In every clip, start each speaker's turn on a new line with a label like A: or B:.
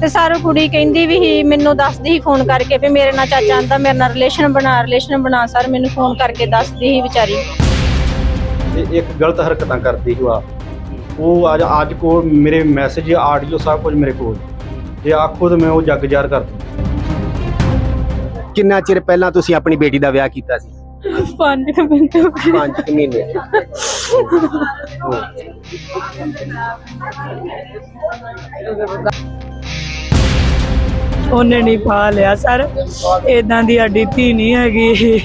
A: ਤੇ ਸਰ ਕੁੜੀ ਕਹਿੰਦੀ ਵੀ ਸੀ ਮੈਨੂੰ ਦੱਸਦੀ ਸੀ ਫੋਨ ਕਰਕੇ ਵੀ ਮੇਰੇ ਨਾਲ ਚਾਚਾ ਆਂਦਾ ਮੇਰੇ ਨਾਲ ਰਿਲੇਸ਼ਨ ਬਣਾ ਰਿਲੇਸ਼ਨ ਬਣਾ ਸਰ ਮੈਨੂੰ ਫੋਨ ਕਰਕੇ ਦੱਸਦੀ ਸੀ ਵਿਚਾਰੀ।
B: ਤੇ ਇੱਕ ਗਲਤ ਹਰਕਤਾਂ ਕਰਦੀ ਹੁਆ ਉਹ ਅੱਜ ਅੱਜ ਕੋਲ ਮੇਰੇ ਮੈਸੇਜ ਆਡੀਓ ਸਭ ਕੁਝ ਮੇਰੇ ਕੋਲ। ਤੇ ਆ ਖੁਦ ਮੈਂ ਉਹ ਜੱਗ ਜ਼ਾਰ ਕਰਦੀ
C: ਕਿੰਨਾ ਚਿਰ ਪਹਿਲਾਂ ਤੁਸੀਂ ਆਪਣੀ ਬੇਟੀ ਦਾ ਵਿਆਹ ਕੀਤਾ ਸੀ?
A: ਪੰਜ ਕੁ ਮਿੰਟ ਹੋ ਗਏ।
C: 5 ਮਹੀਨੇ।
D: ਉਹਨੇ ਨਹੀਂ ਪਾ ਲਿਆ ਸਰ। ਇਦਾਂ ਦੀ ਸਾਡੀ ਧੀ ਨਹੀਂ ਹੈਗੀ।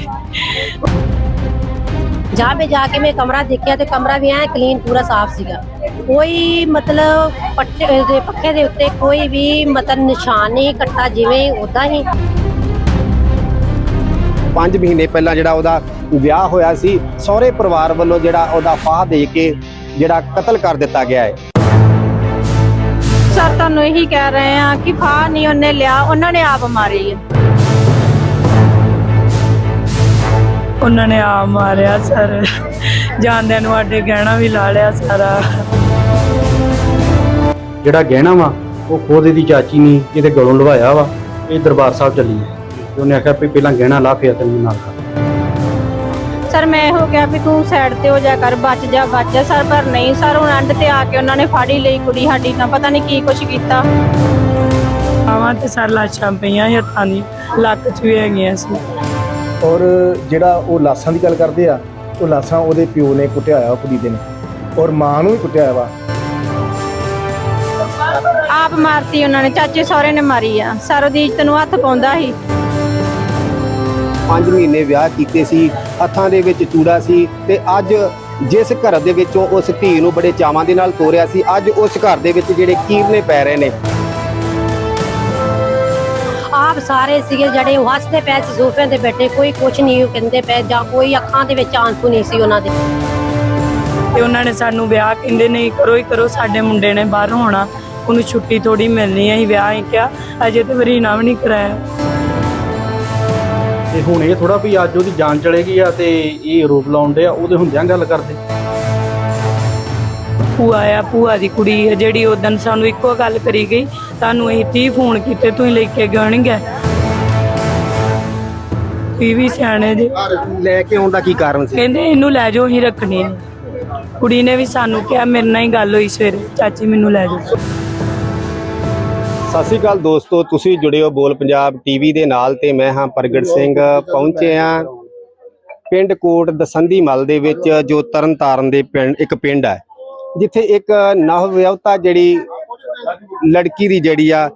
E: ਜਾ ਮੈਂ ਜਾ ਕੇ ਮੈਂ ਕਮਰਾ ਦੇਖਿਆ ਤੇ ਕਮਰਾ ਵੀ ਐ ਕਲੀਨ ਪੂਰਾ ਸਾਫ਼ ਸੀਗਾ। ਕੋਈ ਮਤਲਬ ਪੱਟੇ ਦੇ ਪੱਕੇ ਦੇ ਉੱਤੇ ਕੋਈ ਵੀ ਮਤਲਬ ਨਿਸ਼ਾਨ ਨਹੀਂ ਕੱਟਾ ਜਿਵੇਂ ਉਦਾਂ ਹੀ।
C: 5 ਮਹੀਨੇ ਪਹਿਲਾਂ ਜਿਹੜਾ ਉਹਦਾ ਵਿਆਹ ਹੋਇਆ ਸੀ ਸਹੁਰੇ ਪਰਿਵਾਰ ਵੱਲੋਂ ਜਿਹੜਾ ਉਹਦਾ ਫਾਹ ਦੇ ਕੇ ਜਿਹੜਾ ਕਤਲ ਕਰ ਦਿੱਤਾ ਗਿਆ ਹੈ।
A: ਸਰ ਤੁਹਾਨੂੰ ਇਹੀ ਕਹਿ ਰਹੇ ਆ ਕਿ ਫਾਹ ਨਹੀਂ ਉਹਨੇ ਲਿਆ ਉਹਨਾਂ ਨੇ ਆਪ ਮਾਰੀ ਹੈ।
D: ਉਹਨਾਂ ਨੇ ਆ ਮਾਰਿਆ ਸਰ। ਜਾਂਦਿਆਂ ਨੂੰ ਸਾਡੇ ਗਹਿਣਾ ਵੀ ਲਾ ਲਿਆ ਸਾਰਾ।
B: ਜਿਹੜਾ ਗਹਿਣਾ ਵਾ ਉਹ ਖੁਦ ਇਹਦੀ ਚਾਚੀ ਨੇ ਇਹਦੇ ਗਲੋਂ ਲਵਾਇਆ ਵਾ ਇਹ ਦਰਬਾਰ ਸਾਹਿਬ ਚੱਲੀ ਹੈ। ਤੇ ਉਹਨੇ ਆਖਿਆ ਵੀ ਪਹਿਲਾਂ ਗਹਿਣਾ ਲਾ ਫਿਰ ਤੈਨੂੰ ਨਾਲ ਕਰ
A: ਸਰ ਮੈਂ ਇਹੋ ਕਿਹਾ ਵੀ ਤੂੰ ਸਾਈਡ ਤੇ ਹੋ ਜਾ ਕਰ ਬਚ ਜਾ ਬਚ ਜਾ ਸਰ ਪਰ ਨਹੀਂ ਸਰ ਹੁਣ ਐਂਡ ਤੇ ਆ ਕੇ ਉਹਨਾਂ ਨੇ ਫਾੜੀ ਲਈ ਕੁੜੀ ਸਾਡੀ ਨਾਲ ਪਤਾ ਨਹੀਂ ਕੀ ਕੁਛ ਕੀਤਾ।
D: ਆਵਾਂ ਤੇ ਸਰ ਲਾਸ਼ਾਂ ਪਈਆਂ ਹੱਥਾਂ ਦੀ ਲੱਕ 'ਚ ਵੀ ਹੈਗੀਆਂ ਸੀ।
F: ਔਰ ਜਿਹੜਾ ਉਹ ਲਾਸਾਂ ਦੀ ਗੱਲ ਕਰਦੇ ਆ ਉਹ ਲਾਸਾਂ ਉਹਦੇ ਪਿਓ ਨੇ ਕੁੱਟਿਆ ਹੋਇਆ ਕੁੜੀ ਦੇ ਨੇ। ਔਰ ਮਾਂ ਨੂੰ ਵੀ ਕੁੱਟਿਆ ਹੋਇਆ ਵਾ।
A: ਆਪ ਮਾਰਤੀ ਉਹਨਾਂ ਨੇ ਚਾਚੇ ਸਹੁਰੇ ਨੇ ਮਾਰੀ ਆ। ਸਰ ਉਹਦੀ ਇੱਜ਼ਤ ਨੂੰ ਹੱਥ ਪਾਉਂਦਾ ਸੀ।
C: 5 ਮਹੀਨੇ ਵਿਆਹ ਕੀਤੇ ਸੀ ਹੱਥਾਂ ਦੇ ਵਿੱਚ ਚੂੜਾ ਸੀ ਤੇ ਅੱਜ ਜਿਸ ਘਰ ਦੇ ਵਿੱਚੋਂ ਉਸ ਧੀ ਨੂੰ ਬੜੇ ਚਾਵਾਂ ਦੇ ਨਾਲ ਤੋਰਿਆ ਸੀ ਅੱਜ ਉਸ ਘਰ ਦੇ ਵਿੱਚ ਜਿਹੜੇ ਕੀਰਨੇ ਪੈ ਰਹੇ ਨੇ।
E: ਆਪ ਸਾਰੇ ਸੀਗੇ ਜਿਹੜੇ ਉਹ ਹੱਸਦੇ ਪਏ ਸੀ ਸੋਫਿਆਂ ਤੇ ਬੈਠੇ ਕੋਈ ਕੁਝ ਨਹੀਂ ਕਹਿੰਦੇ ਪਏ ਜਾਂ ਕੋਈ ਅੱਖਾਂ ਦੇ ਵਿੱਚ ਆਂਸੂ ਨਹੀਂ ਸੀ ਉਹਨਾਂ ਦੇ।
D: ਤੇ ਉਹਨਾਂ ਨੇ ਸਾਨੂੰ ਵਿਆਹ ਕਹਿੰਦੇ ਨਹੀਂ ਕਰੋ ਹੀ ਕਰੋ ਸਾਡੇ ਮੁੰਡੇ ਨੇ ਬਾਹਰ ਹੋਣਾ ਉਹਨੂੰ ਛੁੱਟੀ ਥੋੜੀ ਮਿਲਣੀ ਹੈ ਵਿਆਹ ਹੀ ਕਿਹਾ ਅਜੇ ਤੇ ਵਰੀਨਾ ਵੀ ਨਹੀਂ ਕਰਾਇਆ।
B: ਤੇ ਹੁਣ ਇਹ ਥੋੜਾ ਵੀ ਅੱਜ ਉਹਦੀ ਜਾਨ ਚਲੇਗੀ ਆ ਤੇ ਇਹ ਆਰੋਪ ਲਾਉਂਦੇ ਆ ਉਹਦੇ ਹੁੰਦਿਆਂ ਗੱਲ ਕਰਦੇ।
D: ਭੂਆ ਆ ਭੂਆ ਦੀ ਕੁੜੀ ਹੈ ਜਿਹੜੀ ਉਦੋਂ ਸਾਨੂੰ ਇੱਕੋ ਗੱਲ ਕਰੀ ਗਈ ਤੁਹਾਨੂੰ ਅਸੀਂ 30 ਫੋਨ ਕੀਤੇ ਤੁਸੀਂ ਲੈ ਕੇ ਗਏ? ਤੁਸੀਂ ਵੀ ਸਿਆਣੇ ਜੀ।
C: ਲੈ ਕੇ ਆਉਣ ਦਾ ਕੀ ਕਾਰਨ ਸੀ?
D: ਕਹਿੰਦੇ ਇਹਨੂੰ ਲੈ ਜਾਓ ਅਸੀਂ ਰੱਖਣੀ ਨਹੀਂ। ਕੁੜੀ ਨੇ ਵੀ ਸਾਨੂੰ ਕਿਹਾ ਮੇਰੇ ਨਾਲ ਹੀ ਗੱਲ ਹੋਈ ਸਵੇਰੇ ਚਾਚੀ ਮੈਨੂੰ ਲੈ ਜਾਓ।
C: ਸਤਿ ਸ਼੍ਰੀ ਅਕਾਲ ਦੋਸਤੋ, ਤੁਸੀਂ ਜੁੜੇ ਹੋ ਬੋਲ ਪੰਜਾਬ ਟੀਵੀ ਦੇ ਨਾਲ ਤੇ ਮੈਂ ਹਾਂ ਪ੍ਰਗਟ ਸਿੰਘ, ਪਹੁੰਚੇ ਆ ਪਿੰਡ ਕੋਟ ਦਸੰਦੀ ਮਲ ਦੇ ਵਿੱਚ, ਜੋ ਤਰਨਤਾਰਨ ਦੇ ਪਿੰਡ, ਇੱਕ ਪਿੰਡ ਹੈ, ਜਿੱਥੇ ਇੱਕ ਨਵ ਵਿਆਹੁਤਾ ਜਿਹੜੀ ਲੜਕੀ ਦੀ ਜਿਹੜੀ ਆ,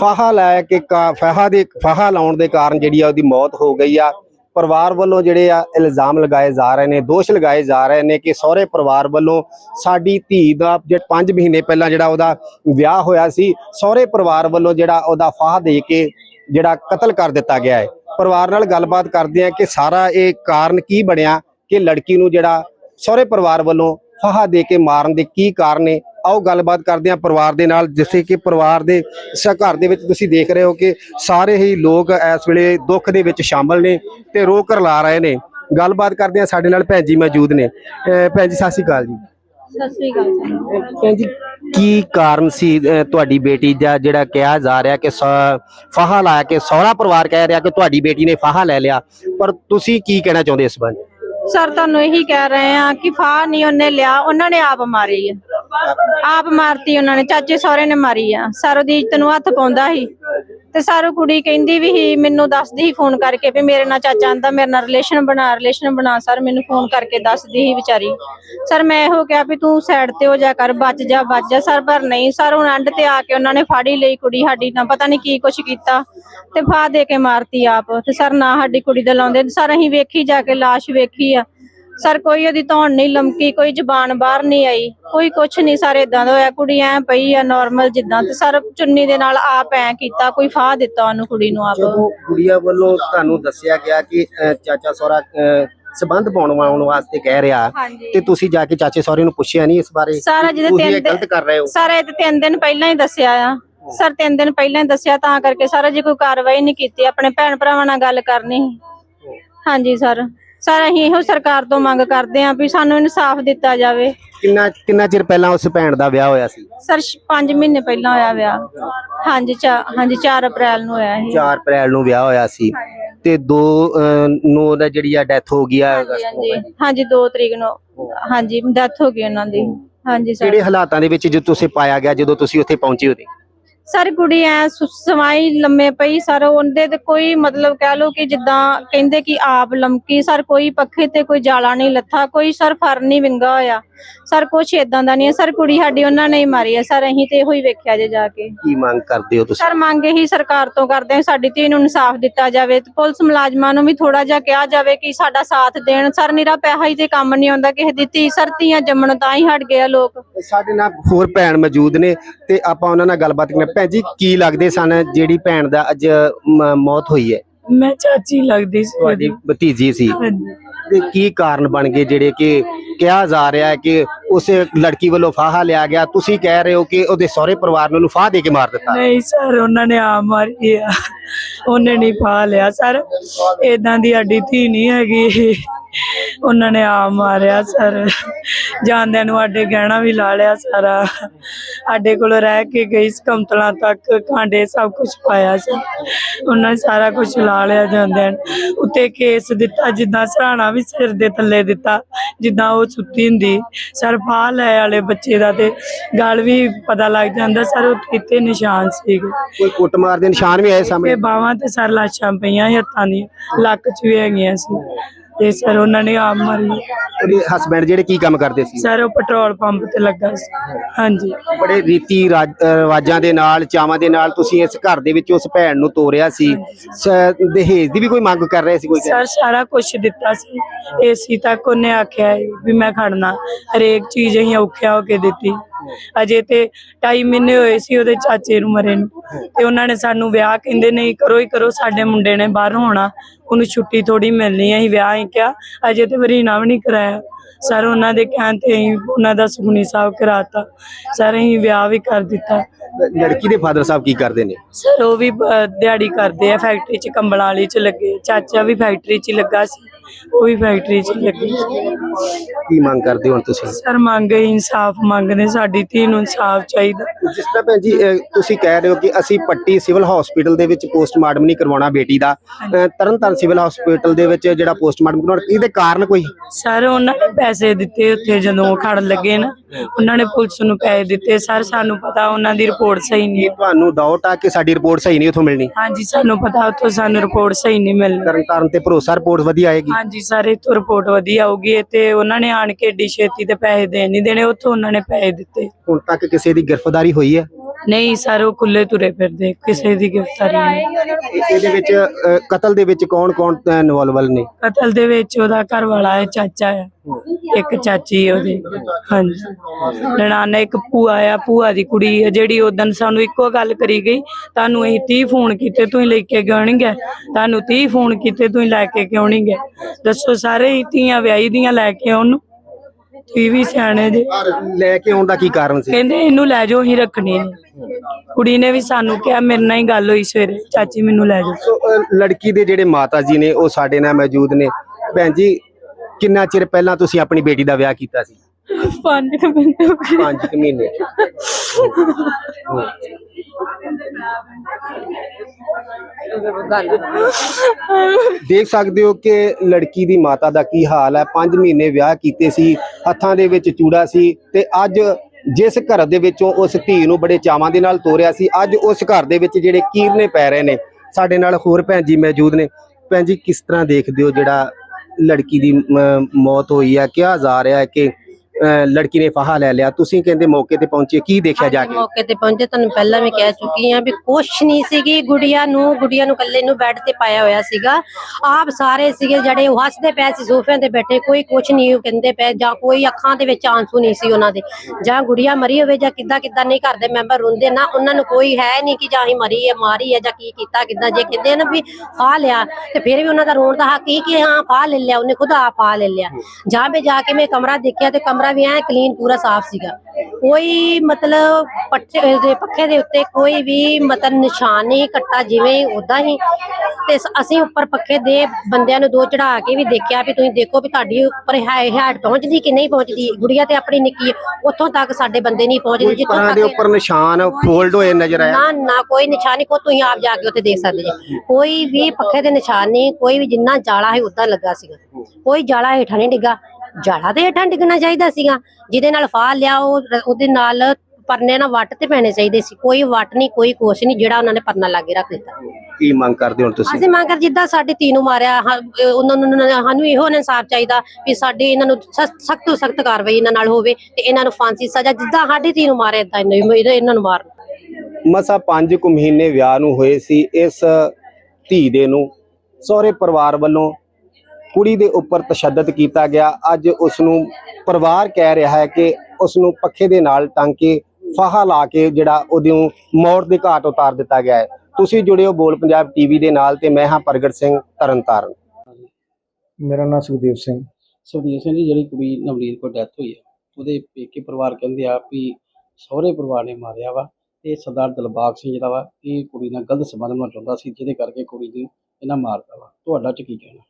C: ਫਾਹਾ ਲੈ ਕੇ ਕਾ- ਫਾਹਾ ਦੇ, ਫਾਹਾ ਲਾਉਣ ਦੇ ਕਾਰਨ ਜਿਹੜੀ ਆ ਉਹਦੀ ਮੌਤ ਹੋ ਗਈ ਆ। ਪਰਿਵਾਰ ਵੱਲੋਂ ਜਿਹੜੇ ਆ ਇਲਜ਼ਾਮ ਲਗਾਏ ਜਾ ਰਹੇ ਨੇ, ਦੋਸ਼ ਲਗਾਏ ਜਾ ਰਹੇ ਨੇ ਕਿ ਸਹੁਰੇ ਪਰਿਵਾਰ ਵੱਲੋਂ ਸਾਡੀ ਧੀ ਦਾ ਜਿਹੜਾ 5 ਮਹੀਨੇ ਪਹਿਲਾਂ ਜਿਹੜਾ ਉਹਦਾ ਵਿਆਹ ਹੋਇਆ ਸੀ, ਸਹੁਰੇ ਪਰਿਵਾਰ ਵੱਲੋਂ ਜਿਹੜਾ ਉਹਦਾ ਫਾਹ ਦੇ ਕੇ ਜਿਹੜਾ ਕਤਲ ਕਰ ਦਿੱਤਾ ਗਿਆ ਹੈ। ਪਰਿਵਾਰ ਨਾਲ ਗੱਲਬਾਤ ਕਰਦੇ ਆ ਕਿ ਸਾਰਾ ਇਹ ਕਾਰਨ ਕੀ ਬਣਿਆ ਕਿ ਲੜਕੀ ਨੂੰ ਜਿਹੜਾ ਸਹੁਰੇ ਪਰਿਵਾਰ ਵੱਲੋਂ ਫਾਹਾ ਦੇ ਕੇ ਮਾਰਨ ਦੇ ਕੀ ਕਾਰਨ ਨੇ? ਆਓ ਗੱਲਬਾਤ ਕਰਦੇ ਆ ਪਰਿਵਾਰ ਦੇ ਨਾਲ ਜਿਵੇਂ ਕਿ ਪਰਿਵਾਰ ਦੇ ਇਸ ਘਰ ਦੇ ਵਿੱਚ ਤੁਸੀਂ ਦੇਖ ਰਹੇ ਹੋ ਕਿ ਸਾਰੇ ਹੀ ਲੋਕ ਇਸ ਵੇਲੇ ਦੁੱਖ ਦੇ ਵਿੱਚ ਸ਼ਾਮਲ ਨੇ ਤੇ ਰੋ ਕਰ ਲਾ ਰਹੇ ਨੇ। ਗੱਲਬਾਤ ਕਰਦੇ ਆ ਸਾਡੇ ਨਾਲ ਭੈਣ ਜੀ ਮੌਜੂਦ ਨੇ। ਭੈਣ ਜੀ ਸਤਿ ਸ਼੍ਰੀ ਅਕਾਲ ਜੀ।
A: ਸਤਿ ਸ੍ਰੀ ਅਕਾਲ
C: ਭੈਣ ਜੀ ਕੀ ਕਾਰਨ ਸੀ ਤੁਹਾਡੀ ਬੇਟੀ ਦਾ ਜਿਹੜਾ ਕਿਹਾ ਜਾ ਰਿਹਾ ਕਿ ਸ- ਫਾਹਾ ਲਾ ਕੇ ਸਹੁਰਾ ਪਰਿਵਾਰ ਕਹਿ ਰਿਹਾ ਕਿ ਤੁਹਾਡੀ ਬੇਟੀ ਨੇ ਫਾਹਾ ਲੈ ਲਿਆ। ਪਰ ਤੁਸੀਂ ਕੀ ਕਹਿਣਾ ਚਾਹੁੰਦੇ ਇਸ ਬਾਰੇ?
A: ਸਰ, ਤੁਹਾਨੂੰ ਇਹੀ ਕਹਿ ਰਹੇ ਆ ਕਿ ਫਾਹ ਨਹੀਂ ਉਹਨੇ ਲਿਆ, ਉਹਨਾਂ ਨੇ ਆਪ ਮਾਰੀ ਹੈ। ਆਪ ਮਾਰਤੀ ਉਹਨਾਂ ਨੇ, ਚਾਚੇ ਸਹੁਰੇ ਨੇ ਮਾਰੀ ਆ। ਸਰ ਉਹਦੀ ਇੱਜ਼ਤ ਨੂੰ ਹੱਥ ਪਾਉਂਦਾ ਸੀ। ਤੇ ਸਰ ਕੁੜੀ ਕਹਿੰਦੀ ਵੀ ਸੀ, ਮੈਨੂੰ ਦੱਸਦੀ ਸੀ ਫੋਨ ਕਰਕੇ ਵੀ ਮੇਰੇ ਨਾਲ ਚਾਚਾ ਆਂਦਾ, ਮੇਰੇ ਨਾਲ ਰਿਲੇਸ਼ਨ ਬਣਾ ਰਿਲੇਸ਼ਨ ਬਣਾ, ਸਰ ਮੈਨੂੰ ਫੋਨ ਕਰਕੇ ਦੱਸਦੀ ਸੀ ਵਿਚਾਰੀ। ਸਰ ਮੈਂ ਇਹੋ ਕਿਹਾ ਵੀ ਤੂੰ ਸਾਈਡ ਤੇ ਹੋ ਜਾ ਕਰ, ਬਚ ਜਾ ਬਚ ਜਾ। ਸਰ ਪਰ ਨਹੀਂ, ਸਰ ਹੁਣ ਐਂਡ ਤੇ ਆ ਕੇ ਉਹਨਾਂ ਨੇ ਫਾੜੀ ਲਈ ਕੁੜੀ ਸਾਡੀ ਨਾਲ, ਪਤਾ ਨਹੀਂ ਕੀ ਕੁਛ ਕੀਤਾ। ਤੇ ਫਾਹ ਦੇ ਕੇ ਮਾਰਤੀ ਆਪ। ਤੇ ਸਰ ਨਾ ਸਾਡੀ ਕੁੜੀ ਦੇ ਲਾਉਂਦੇ। ਸਰ ਅਸੀਂ ਵੇਖੀ ਜਾ ਕੇ, ਲਾਸ਼ ਵੇਖੀ ਆ। ਸਰ ਕੋਈ ਉਹਦੀ ਧੌਣ ਨਹੀਂ ਲਮਕੀ ਕੋਈ ਜ਼ਬਾਨ ਬਾਹਰ ਨਹੀਂ ਆਈ ਕੋਈ ਕੁਛ ਨਹੀਂ ਸਰ ਇਦਾਂ ਦਾ ਹੋਇਆ ਕੁੜੀ ਐ ਪਈ ਆ ਨਾਰਮਲ ਜਿੱਦਾਂ ਤੇ ਸਰ ਚੁੰਨੀ ਦੇ ਨਾਲ ਆਪ ਐ ਕੀਤਾ ਕੋਈ ਫਾਹ ਦਿੱਤਾ ਉਹਨੂੰ ਕੁੜੀ ਨੂੰ ਆਪ।
C: ਜਦੋਂ ਗੁੜੀਆ ਵੱਲੋਂ ਤੁਹਾਨੂੰ ਦੱਸਿਆ ਗਿਆ ਕਿ ਅਹ, ਚਾਚਾ ਸਹੁਰਾ ਅਹ, ਸਬੰਧ ਪਾਉਣ ਵਾਉਣ ਵਾਸਤੇ ਕਹਿ ਰਿਹਾ
A: ਹਾਂਜੀ।
C: ਤੇ ਤੁਸੀਂ ਜਾ ਕੇ ਚਾਚੇ ਸਹੁਰੇ ਨੂੰ ਪੁੱਛਿਆ ਨਹੀਂ ਇਸ ਬਾਰੇ?
A: ਸਾਰਾ ਜਿਹਦੇ
C: ਤੁਸੀਂ ਇਹ
A: ਤਿੰਨ
C: ਗਲਤ ਕਰ ਰਹੇ ਹੋ?
A: ਸਰ ਇਹ ਤੇ ਤਿੰਨ ਦਿਨ ਪਹਿਲਾਂ ਹੀ ਦੱਸਿਆ ਆ। ਸਰ ਤਿੰਨ ਦਿਨ ਪਹਿਲਾਂ ਹੀ ਦੱਸਿਆ ਤਾਂ ਕਰਕੇ ਸਰ ਜੇ ਕੋਈ ਕਾਰਵਾਈ ਨਹੀਂ ਕੀਤੀ ਆਪਣੇ ਭੈਣ ਭਰਾਵਾਂ ਨਾਲ ਗੱਲ ਕਰਨੀ ਸੀ। ਹਾਂਜੀ ਸਰ। ਸਰ ਅਸੀਂ ਇਹੋ ਸਰਕਾਰ ਤੋਂ ਮੰਗ ਕਰਦੇ ਹਾਂ ਵੀ ਸਾਨੂੰ ਇਨਸਾਫ ਦਿੱਤਾ ਜਾਵੇ।
C: ਕਿੰਨਾ ਕਿੰਨਾ ਚਿਰ ਪਹਿਲਾਂ ਉਸ ਭੈਣ ਦਾ ਵਿਆਹ ਹੋਇਆ ਸੀ?
A: ਸਰ 5 ਮਹੀਨੇ ਪਹਿਲਾਂ ਹੋਇਆ ਵਿਆਹ। ਹਾਂਜੀ ਚਾ- ਹਾਂਜੀ 4 ਅਪ੍ਰੈਲ ਨੂੰ ਹੋਇਆ ਸੀ
C: 4 ਅਪ੍ਰੈਲ ਨੂੰ ਵਿਆਹ ਹੋਇਆ ਸੀ ਤੇ 2 ਨੂੰ ਉਹਦਾ ਜਿਹੜੀ ਆ ਡੈਥ ਹੋ ਗਈ ਆ
A: ਹਾਂਜੀ ਹਾਂਜੀ। ਹਾਂਜੀ 2 ਤਰੀਕ ਨੂੰ। ਹਾਂਜੀ ਡੈਥ ਹੋ ਗਈ ਉਹਨਾਂ ਦੀ। ਹਾਂਜੀ ਸਰ।
C: ਕਿਹੜੇ ਹਾਲਾਤਾਂ ਦੇ ਵਿੱਚ ਜਦੋਂ ਤੁਸੀਂ ਪਾਇਆ ਗਿਆ ਜਦੋਂ ਤੁਸੀਂ ਉੱਥੇ ਪਹੁੰਚੇ ਉਹਦੇ?
A: ਸਰ ਕੁੜੀ ਐ ਸਵਾਈ ਲੰਮੇ ਪਈ ਸਰ ਉਹਦੇ ਤੇ ਕੋਈ ਮਤਲਬ ਕਹਿ ਲੋ ਕਿ ਜਿੱਦਾਂ ਕਹਿੰਦੇ ਕਿ ਆਪ ਲਮਕੀ ਸਰ ਕੋਈ ਪੱਖੇ ਤੇ ਕੋਈ ਜਾਲਾ ਨਹੀਂ ਲੱਥਾ ਕੋਈ ਸਰ ਫਰ ਨਹੀਂ ਵਿੰਗਾ ਹੋਇਆ। ਸਰ ਕੁਛ ਇਦਾਂ ਦਾ ਨਹੀਂ ਹੈ ਸਰ ਕੁੜੀ ਸਾਡੀ ਉਹਨਾਂ ਨੇ ਹੀ ਮਾਰੀ ਹੈ ਸਰ ਅਸੀਂ ਤੇ ਇਹੋ ਹੀ ਵੇਖਿਆ ਜੇ ਜਾ ਕੇ।
C: ਕੀ ਮੰਗ ਕਰਦੇ ਹੋ ਤੁਸੀਂ?
A: ਸਰ ਮੰਗ ਇਹੀ ਸਰਕਾਰ ਤੋਂ ਕਰਦੇ ਹਾਂ ਸਾਡੀ ਧੀ ਨੂੰ ਇਨਸਾਫ ਦਿੱਤਾ ਜਾਵੇ ਤੇ ਪੁਲਿਸ ਮੁਲਾਜ਼ਮਾਂ ਨੂੰ ਵੀ ਥੋੜਾ ਜਿਹਾ ਕਿਹਾ ਜਾਵੇ ਕਿ ਸਾਡਾ ਸਾਥ ਦੇਣ। ਸਰ ਨਿਰਾ ਪੈਸਾ ਹੀ ਤੇ ਕੰਮ ਨਹੀਂ ਆਉਂਦਾ ਕਿਸੇ ਦੀ ਧੀ ਸਰ ਧੀਆਂ ਜੰਮਣ ਤਾਂ ਹੀ ਹਟ ਗਏ ਆ ਲੋਕ।
C: ਸਾਡੇ ਨਾਲ ਹੋਰ ਭੈਣ ਮੌਜੂਦ ਨੇ ਤੇ ਆਪਾਂ ਉਹਨਾਂ ਨਾਲ ਗੱਲਬਾਤ ਕਰਾਂ ਭੈਣ ਜੀ ਕੀ ਲੱਗਦੇ ਸਨ ਜਿਹੜੀ ਭੈਣ ਦਾ ਅੱਜ ਮ- ਮੌਤ ਹੋਈ ਹੈ?
D: ਮੈਂ ਚਾਚੀ ਲੱਗਦੀ ਸੀ
C: ਤੁਹਾਡੀ
D: ਉਹਦੀ।
C: ਭਤੀਜੀ ਸੀ।
D: ਹਾਂਜੀ।
C: ਤੇ ਕੀ ਕਾਰਨ ਬਣ ਗਏ ਜਿਹੜੇ ਕਿ ਕਿਹਾ ਜਾ ਰਿਹਾ ਹੈ ਕਿ ਉਸ ਲੜਕੀ ਵੱਲੋਂ ਫਾਹਾ ਲਿਆ ਗਿਆ? ਤੁਸੀਂ ਕਹਿ ਰਹੇ ਹੋ ਕਿ ਉਹਦੇ ਸਹੁਰੇ ਪਰਿਵਾਰ ਨੇ ਉਹਨੂੰ ਫਾਹ ਦੇ ਕੇ ਮਾਰ ਦਿੱਤਾ।
D: ਨਹੀਂ ਸਰ ਉਹਨਾਂ ਨੇ ਆ ਮਾਰੀ ਆ। ਉਹਨੇ ਨਹੀਂ ਪਾ ਲਿਆ। ਸਰ ਇਦਾਂ ਦੀ ਸਾਡੀ ਧੀ ਨਹੀਂ ਹੈਗੀ। ਉਹਨਾਂ ਨੇ ਆ ਮਾਰਿਆ ਸਰ। ਜਾਂਦਿਆਂ ਨੂੰ ਸਾਡੇ ਗਹਿਣਾ ਵੀ ਲਾ ਲਿਆ ਸਾਰਾ। ਸਾਡੇ ਕੋਲ ਰਹਿ ਕੇ ਗਈ ਸਕੰਤਲਾਂ ਤੱਕ ਕਾਂਡੇ ਸਭ ਕੁਝ ਪਾਇਆ ਸੀ। ਉਹਨਾਂ ਨੇ ਸਾਰਾ ਕੁਝ ਲਾ ਲਿਆ ਜਾਂਦਿਆਂ। ਉੱਤੇ ਕੇਸ ਦਿੱਤਾ ਜਿੱਦਾਂ ਸਰਾਣਾ ਵੀ ਸਿਰ ਦੇ ਥੱਲੇ ਦਿੱਤਾ ਜਿੱਦਾਂ ਉਹ ਸੁੱਤੀ ਹੁੰਦੀ। ਸਰ ਫਾਹ ਲੈ ਵਾਲੇ ਬੱਚੇ ਦਾ ਤੇ ਗੱਲ ਵੀ ਪਤਾ ਲੱਗ ਜਾਂਦਾ। ਸਰ ਉਹ ਕਿਤੇ ਨਿਸ਼ਾਨ ਸੀਗੇ।
C: ਕੋਈ ਕੁੱਟਮਾਰ ਦੇ ਨਿਸ਼ਾਨ ਵੀ ਆਏ ਸਾਹਮਣੇ?
D: ਬਾਹਾਂ ਤੇ ਸਰ ਲਾਸ਼ਾਂ ਪਈਆਂ ਹੱਥਾਂ ਦੀਆਂ ਲੱਕ 'ਚ ਵੀ ਹੈਗੀਆਂ ਸੀ। ਤੇ ਸਰ ਉਹਨਾਂ ਨੇ ਆਪ ਮਾਰੀ।
C: ਉਹਦੇ ਹਸਬੰਡ ਜਿਹੜੇ ਕੀ ਕੰਮ ਕਰਦੇ ਸੀ?
D: ਸਰ ਉਹ ਪੈਟਰੋਲ ਪੰਪ ਤੇ ਲੱਗਾ ਸੀ। ਹਾਂਜੀ।
C: ਬੜੇ ਰੀਤੀ ਰਾਜ- ਅਹ ਰਿਵਾਜਾਂ ਦੇ ਨਾਲ ਚਾਵਾਂ ਦੇ ਨਾਲ ਤੁਸੀਂ ਇਸ ਘਰ ਦੇ ਵਿੱਚ ਉਸ ਭੈਣ ਨੂੰ ਤੋਰਿਆ ਸੀ। ਸ- ਦਹੇਜ ਦੀ ਵੀ ਕੋਈ ਮੰਗ ਕਰ ਰਹੇ ਸੀ ਕੋਈ?
D: ਸਰ ਸਾਰਾ ਕੁਝ ਦਿੱਤਾ ਸੀ। ਏਸੀ ਤੱਕ ਉਹਨੇ ਆਖਿਆ ਸੀ ਵੀ ਮੈਂ ਖੜਨਾ। ਹਰੇਕ ਚੀਜ਼ ਅਸੀਂ ਔਖਿਆ ਹੋ ਕੇ ਦਿੱਤੀ। ਅਜੇ ਤੇ 2.5 ਮਹੀਨੇ ਹੋਏ ਸੀ ਉਹਦੇ ਚਾਚੇ ਨੂੰ ਮਰੇ ਨੂੰ। ਤੇ ਉਹਨਾਂ ਨੇ ਸਾਨੂੰ ਵਿਆਹ ਕਹਿੰਦੇ ਨਹੀਂ ਕਰੋ ਹੀ ਕਰੋ ਸਾਡੇ ਮੁੰਡੇ ਨੇ ਬਾਹਰ ਹੋਣਾ। ਉਹਨੂੰ ਛੁੱਟੀ ਥੋੜੀ ਮਿਲਣੀ ਹੈ ਅਸੀਂ ਵਿਆਹ ਹੀ ਕਿਹਾ। ਅਜੇ ਤੇ ਵਰੀਨਾ ਵੀ ਨਹੀਂ ਕਰਾਇਆ। ਸਰ ਉਹਨਾਂ ਦੇ ਕਹਿਣ ਤੇ ਅਸੀਂ ਉਹਨਾਂ ਦਾ ਸੁਖਨੀ ਸਾਹਿਬ ਕਰਾਤਾ। ਸਰ ਅਸੀਂ ਵਿਆਹ ਵੀ ਕਰ ਦਿੱਤਾ।
C: ਲੜਕੀ ਦੇ ਫਾਦਰ ਸਾਹਿਬ ਕੀ ਕਰਦੇ ਨੇ?
D: ਸਰ ਉਹ ਵੀ ਅਹ, ਦਿਹਾੜੀ ਕਰਦੇ ਆ ਫੈਕਟਰੀ 'ਚ ਕੰਬਲਾਂ ਵਾਲੀ 'ਚ ਲੱਗੇ। ਚਾਚਾ ਵੀ ਫੈਕਟਰੀ 'ਚ ਹੀ ਲੱਗਾ ਸੀ। ਉਹ ਵੀ ਫੈਕਟਰੀ 'ਚ ਲੱਗੇ।
C: ਕੀ ਮੰਗ ਕਰਦੇ ਹੋ ਹੁਣ ਤੁਸੀਂ?
D: ਸਰ ਮੰਗ ਇਨਸਾਫ ਮੰਗਦੇ ਸਾਡੀ ਧੀ ਨੂੰ ਇਨਸਾਫ ਚਾਹੀਦਾ।
C: ਜਿਸ ਤਰ੍ਹਾਂ ਭੈਣ ਜੀ ਅਹ, ਤੁਸੀਂ ਕਹਿ ਰਹੇ ਹੋ ਕਿ ਅਸੀਂ ਪੱਟੀ ਸਿਵਲ ਹਸਪੀਟਲ ਦੇ ਵਿੱਚ ਪੋਸਟਮਾਰਟਮ ਨਹੀਂ ਕਰਵਾਉਣਾ ਬੇਟੀ ਦਾ। ਅਹ, ਤਰਨਤਾਰਨ ਸਿਵਲ ਹਸਪੀਟਲ ਦੇ ਵਿੱਚ ਜਿਹੜਾ ਪੋਸਟਮਾਰਟਮ ਕਰਵਾਉਣਾ ਇਹਦੇ ਕਾਰਨ ਕੋਈ?
D: ਸਰ ਉਹਨਾਂ ਨੇ ਪੈਸੇ ਦਿੱਤੇ ਉੱਥੇ ਜਦੋਂ ਖੜਨ ਲੱਗੇ ਨਾ। ਉਹਨਾਂ ਨੇ ਪੁਲਿਸ ਨੂੰ ਪੈਸੇ ਦਿੱਤੇ। ਸਰ ਸਾਨੂੰ ਪਤਾ ਉਹਨਾਂ ਦੀ ਰਿਪੋਰਟ ਸਹੀ ਨਹੀਂ
C: ਕੀ। ਤੁਹਾਨੂੰ ਡਾਊਟ ਆ ਕਿ ਸਾਡੀ ਰਿਪੋਰਟ ਸਹੀ ਨਹੀਂ ਉੱਥੋਂ ਮਿਲਣੀ?
D: ਹਾਂਜੀ ਸਾਨੂੰ ਪਤਾ ਉੱਥੋਂ ਸਾਨੂੰ ਰਿਪੋਰਟ ਸਹੀ ਨਹੀਂ ਮਿਲਣੀ।
C: ਤਰਨਤਾਰਨ ਤੇ ਭਰੋਸਾ ਰਿਪੋਰਟ ਵਧੀਆ ਆਏਗੀ?
D: ਹਾਂਜੀ। ਸਰ ਇੱਥੋਂ ਰਿਪੋਰਟ ਵਧੀਆ ਆਊਗੀ ਤੇ ਉਹਨਾਂ ਨੇ ਆਣ ਕੇ ਏਡੀ ਛੇਤੀ ਤੇ ਪੈਸੇ ਦੇ ਨਹੀਂ ਦੇਣੇ ਉੱਥੋਂ ਉਹਨਾਂ ਨੇ ਪੈਸੇ ਦਿੱਤੇ।
C: ਹੁਣ ਤੱਕ ਕਿਸੇ ਦੀ ਗ੍ਰਿਫਤਾਰੀ ਹੋਈ ਹੈ?
D: ਨਹੀਂ ਸਰ ਉਹ ਖੁੱਲੇ ਤੁਰੇ ਫਿਰਦੇ ਕਿਸੇ ਦੀ ਗ੍ਰਿਫਤਾਰੀ ਨਹੀਂ।
C: ਇਹਦੇ ਵਿੱਚ ਕਤਲ ਦੇ ਵਿੱਚ ਕੌਣ ਕੌਣ ਇਨਵੋਲਵਲ ਨੇ?
D: ਕਤਲ ਦੇ ਵਿੱਚ ਉਹਦਾ ਘਰ ਵਾਲਾ ਹੈ ਚਾਚਾ ਹੈ। ਇੱਕ ਚਾਚੀ ਹੈ ਉਹਦੀ ਹਾਂਜੀ। ਨਨਾਣਾ ਇੱਕ ਭੂਆ ਆ ਭੂਆ ਦੀ ਕੁੜੀ ਹੈ ਜਿਹੜੀ ਉਦੋਂ ਸਾਨੂੰ ਇੱਕੋ ਗੱਲ ਕਰੀ ਗਈ ਤੁਹਾਨੂੰ ਅਸੀਂ 30 ਫੋਨ ਕੀਤੇ ਤੁਸੀਂ ਲੈ ਕੇ ਕਿਉਂ ਨਹੀਂ ਗਏ ਤੁਹਾਨੂੰ 30 ਫੋਨ ਕੀਤੇ ਤੁਸੀਂ ਲੈ ਕੇ ਕਿਉਂ ਨਹੀਂ ਗਏ ਦੱਸੋ ਸਾਰੇ ਹੀ ਧੀਆਂ ਵਿਆਹੀ ਦੀਆਂ ਲੈ ਕੇ ਉਹਨੂੰ ਤੁਸੀਂ ਵੀ ਸਿਆਣੇ ਜੇ।
C: ਲੈ ਕੇ ਆਉਣ ਦਾ ਕੀ ਕਾਰਨ ਸੀ?
D: ਕਹਿੰਦੇ ਇਹਨੂੰ ਲੈ ਜਾਓ ਅਸੀਂ ਰੱਖਣੀ ਨਹੀਂ। ਕੁੜੀ ਨੇ ਵੀ ਸਾਨੂੰ ਕਿਹਾ ਮੇਰੇ ਨਾਲ ਹੀ ਗੱਲ ਹੋਈ ਸਵੇਰੇ। ਚਾਚੀ ਮੈਨੂੰ ਲੈ ਜਾਓ।
C: ਲੜਕੀ ਦੇ ਜਿਹੜੇ ਮਾਤਾ ਜੀ ਨੇ ਉਹ ਸਾਡੇ ਨਾਲ ਮੌਜੂਦ ਨੇ। ਭੈਣ ਜੀ ਕਿੰਨਾ ਚਿਰ ਪਹਿਲਾਂ ਤੁਸੀਂ ਆਪਣੀ ਬੇਟੀ ਦਾ ਵਿਆਹ ਕੀਤਾ ਸੀ?
D: ਪੰਜ ਕੁ ਮਿੰਟ ਹੋ ਗਏ।
C: 5 ਮਹੀਨੇ। ਦੇਖ ਸਕਦੇ ਹੋ ਕਿ ਲੜਕੀ ਦੀ ਮਾਤਾ ਦਾ ਕੀ ਹਾਲ ਹੈ। 5 ਮਹੀਨੇ ਵਿਆਹ ਕੀਤੇ ਸੀ ਹੱਥਾਂ ਦੇ ਵਿੱਚ ਚੂੜਾ ਸੀ ਤੇ ਅੱਜ ਜਿਸ ਘਰ ਦੇ ਵਿੱਚੋਂ ਉਸ ਧੀ ਨੂੰ ਬੜੇ ਚਾਵਾਂ ਦੇ ਨਾਲ ਤੋਰਿਆ ਸੀ ਅੱਜ ਉਸ ਘਰ ਦੇ ਵਿੱਚ ਜਿਹੜੇ ਕੀਰਨੇ ਪੈ ਰਹੇ ਨੇ ਸਾਡੇ ਨਾਲ ਹੋਰ ਭੈਣ ਜੀ ਮੌਜੂਦ ਨੇ। ਭੈਣ ਜੀ ਕਿਸ ਤਰ੍ਹਾਂ ਦੇਖਦੇ ਹੋ ਜਿਹੜਾ ਲੜਕੀ ਦੀ ਅਮ, ਮੌਤ ਹੋਈ ਹੈ ਕਿਹਾ ਜਾ ਰਿਹਾ ਹੈ ਕਿ ਲੜਕੀ ਨੇ ਫਾਹਾ ਲੈ ਲਿਆ। ਤੁਸੀਂ ਕਹਿੰਦੇ ਮੌਕੇ ਤੇ ਪਹੁੰਚੇ ਕੀ ਦੇਖਿਆ ਜਾ ਕੇ?
E: ਮੌਕੇ ਤੇ ਪਹੁੰਚੇ ਤੁਹਾਨੂੰ ਪਹਿਲਾਂ ਵੀ ਕਹਿ ਚੁੱਕੀ ਆ ਵੀ ਕੁਛ ਨਹੀਂ ਸੀਗੀ। ਗੁੜੀਆ ਨੂੰ ਗੁੜੀਆ ਨੂੰ ਕੱਲੇ ਨੂੰ ਬੈੱਡ ਤੇ ਪਾਇਆ ਹੋਇਆ ਸੀਗਾ। ਆਪ ਸਾਰੇ ਸੀਗੇ ਜਿਹੜੇ ਉਹ ਹੱਸਦੇ ਪਏ ਸੀ ਸੋਫਿਆਂ ਤੇ ਬੈਠੇ ਕੋਈ ਕੁਛ ਨਹੀਂ ਕਹਿੰਦੇ ਪਏ ਜਾਂ ਕੋਈ ਅੱਖਾਂ ਦੇ ਵਿੱਚ ਆਂਸੂ ਨਹੀਂ ਸੀ ਉਹਨਾਂ ਦੇ। ਜਾਂ ਗੁੜੀਆ ਮਰੀ ਹੋਵੇ ਜਾਂ ਕਿੱਦਾਂ ਕਿੱਦਾਂ ਨਹੀਂ ਘਰ ਦੇ ਮੈਂਬਰ ਰੋਂਦੇ ਨਾ ਉਹਨਾਂ ਨੂੰ ਕੋਈ ਹੈ ਨਹੀਂ ਕਿ ਜਾਂ ਹੀ ਮਰੀ ਹੈ ਮਾਰੀ ਹੈ ਜਾਂ ਕੀ ਕੀਤਾ ਕਿੱਦਾਂ। ਜੇ ਕਹਿੰਦੇ ਨਾ ਵੀ ਫਾਹ ਲਿਆ ਤੇ ਫਿਰ ਵੀ ਉਹਨਾਂ ਦਾ ਰੋਣ ਦਾ ਹੱਕ ਹੀ ਕਿ ਹਾਂ ਫਾਹ ਲੈ ਲਿਆ ਉਹਨੇ ਖੁਦ ਆਪ ਫਾਹ ਲੈ ਲਿਆ। ਜਾਂ ਵੀ ਜਾ ਕੇ ਮੈਂ ਕਮਰਾ ਦੇਖਿਆ ਤੇ ਕਮਰਾ ਵੀ ਐ ਕਲੀਨ ਪੂਰਾ ਸਾਫ਼ ਸੀਗਾ। ਕੋਈ ਮਤਲਬ ਪੱਠੇ ਦੇ ਪੱਖੇ ਦੇ ਉੱਤੇ ਕੋਈ ਵੀ ਮਤਲਬ ਨਿਸ਼ਾਨ ਨਹੀਂ ਕੱਟਾ ਜਿਵੇਂ ਉਦਾਂ ਹੀ। ਤੇ ਅਸੀਂ ਉੱਪਰ ਪੱਖੇ ਦੇ ਬੰਦਿਆਂ ਨੂੰ ਦੋ ਚੜਾ ਕੇ ਵੀ ਦੇਖਿਆ ਵੀ ਤੁਸੀਂ ਦੇਖੋ ਵੀ ਤੁਹਾਡੀ ਉੱਪਰ ਹੈ ਹੈਟ ਪਹੁੰਚਦੀ ਕਿ ਨਹੀਂ ਪਹੁੰਚਦੀ। ਗੁੜੀਆ ਤੇ ਆਪਣੀ ਨਿੱਕੀ ਉੱਥੋਂ ਤੱਕ ਸਾਡੇ ਬੰਦੇ ਨਹੀਂ ਪਹੁੰਚਦੇ ਜਿੱਥੋਂ
C: ਦੇ
E: ਤੱਕ
C: ਉੱਪਰ ਨਿਸ਼ਾਨ ਫੋਲਡ ਹੋਏ ਨਜ਼ਰ ਆਇਆ?
E: ਨਾ ਨਾ ਕੋਈ ਨਿਸ਼ਾਨ ਨਹੀਂ ਕੋ ਤੁਸੀਂ ਆਪ ਜਾ ਕੇ ਉੱਥੇ ਦੇਖ ਸਕਦੇ ਜੀ। ਕੋਈ ਵੀ ਪੱਖੇ ਦੇ ਨਿਸ਼ਾਨ ਨਹੀਂ ਕੋਈ ਵੀ ਜਿੰਨਾ ਜਾਲਾ ਹੈ ਉਦਾਂ ਲੱਗਾ ਸੀਗਾ। ਕੋਈ ਜਾਲਾ ਹੇਠਾਂ ਨਹੀਂ ਡਿੱਗਾ। ਜਾਲਾ ਤੇ ਹੇਠਾਂ ਡਿੱਗਣਾ ਚਾਹੀਦਾ ਸੀਗਾ। ਜਿਹਦੇ ਨਾਲ ਫਾਹ ਲਿਆ ਉਹ ਉਹਦੇ ਨਾਲ ਪਰਨੇ ਨਾਲ ਵੱਟ ਤੇ ਪੈਣੇ ਚਾਹੀਦੇ ਸੀ। ਕੋਈ ਵੱਟ ਨਹੀਂ ਕੋਈ ਕੁਛ ਨਹੀਂ ਜਿਹੜਾ ਉਹਨਾਂ ਨੇ ਪਰਨਾ ਲਾਗੇ ਰੱਖ ਦਿੱਤਾ।
C: ਕੀ ਮੰਗ ਕਰਦੇ ਹੋ ਹੁਣ ਤੁਸੀਂ?
E: ਅਸੀਂ ਮੰਗ ਕਰ ਜਿੱਦਾਂ ਸਾਡੀ ਧੀ ਨੂੰ ਮਾਰਿਆ ਉਹਨਾਂ ਨੂੰ ਸਾਨੂੰ ਇਹੋ ਇਨਸਾਫ ਚਾਹੀਦਾ ਵੀ ਸਾਡੀ ਇਹਨਾਂ ਨੂੰ ਸਖਤ ਤੋਂ ਸਖਤ ਕਾਰਵਾਈ ਇਹਨਾਂ ਨਾਲ ਹੋਵੇ ਤੇ ਇਹਨਾਂ ਨੂੰ ਫਾਂਸੀ ਸਜ਼ਾ ਜਿੱਦਾਂ ਸਾਡੀ ਧੀ ਨੂੰ ਮਾਰਿਆ ਇਦਾਂ ਇਹਨਾਂ ਨੂੰ ਮਾਰਨ
C: ਮਸਾ 5 ਕੁ ਮਹੀਨੇ ਵਿਆਹ ਨੂੰ ਹੋਏ ਸੀ ਇਸ ਧੀ ਦੇ ਨੂੰ ਸਹੁਰੇ ਪਰਿਵਾਰ ਵੱਲੋਂ ਕੁੜੀ ਦੇ ਉੱਪਰ ਤਸ਼ੱਦਦ ਕੀਤਾ ਗਿਆ। ਅੱਜ ਉਸ ਨੂੰ ਪਰਿਵਾਰ ਕਹਿ ਰਿਹਾ ਹੈ ਕਿ ਉਸ ਨੂੰ ਪੱਖੇ ਦੇ ਨਾਲ ਟੰਗ ਕੇ ਫਾਹਾ ਲਾ ਕੇ ਜਿਹੜਾ ਉਹਦੀ ਮੌਤ ਦੇ ਘਾਟ ਉਤਾਰ ਦਿੱਤਾ ਗਿਆ ਹੈ। ਤੁਸੀਂ ਜੁੜੇ ਹੋ ਬੋਲ ਪੰਜਾਬ ਟੀਵੀ ਦੇ ਨਾਲ ਤੇ ਮੈਂ ਹਾਂ ਪ੍ਰਗਟ ਸਿੰਘ ਤਰਨਤਾਰਨ।
F: ਮੇਰਾ ਨਾਮ ਸੁਖਦੇਵ ਸਿੰਘ।
G: ਸੁਖਬੀਰ ਸਿੰਘ ਜੀ ਜਿਹੜੀ ਕੁੜੀ ਨਵਨੀਤ ਕੋਲ ਡੈਥ ਹੋਈ ਆ ਉਹਦੇ ਪੇਕੇ ਪਰਿਵਾਰ ਕਹਿੰਦੇ ਆ ਵੀ ਸਹੁਰੇ ਪਰਿਵਾਰ ਨੇ ਮਾਰਿਆ ਵਾ ਤੇ ਸਰਦਾਰ ਦਿਲਬਾਗ ਸਿੰਘ ਜਿਹੜਾ ਵਾ ਇਹ ਕੁੜੀ ਨਾਲ ਗਲਤ ਸੰਬੰਧ ਬਣਾਉਣਾ ਚਾਹੁੰਦਾ ਸੀ ਜਿਹਦੇ ਕਰਕੇ ਕੁੜੀ ਨੂੰ ਇਹਨਾਂ ਮਾਰਤਾ ਵਾ। ਤੁਹਾਡਾ ਚ ਕੀ ਕਹਿਣਾ?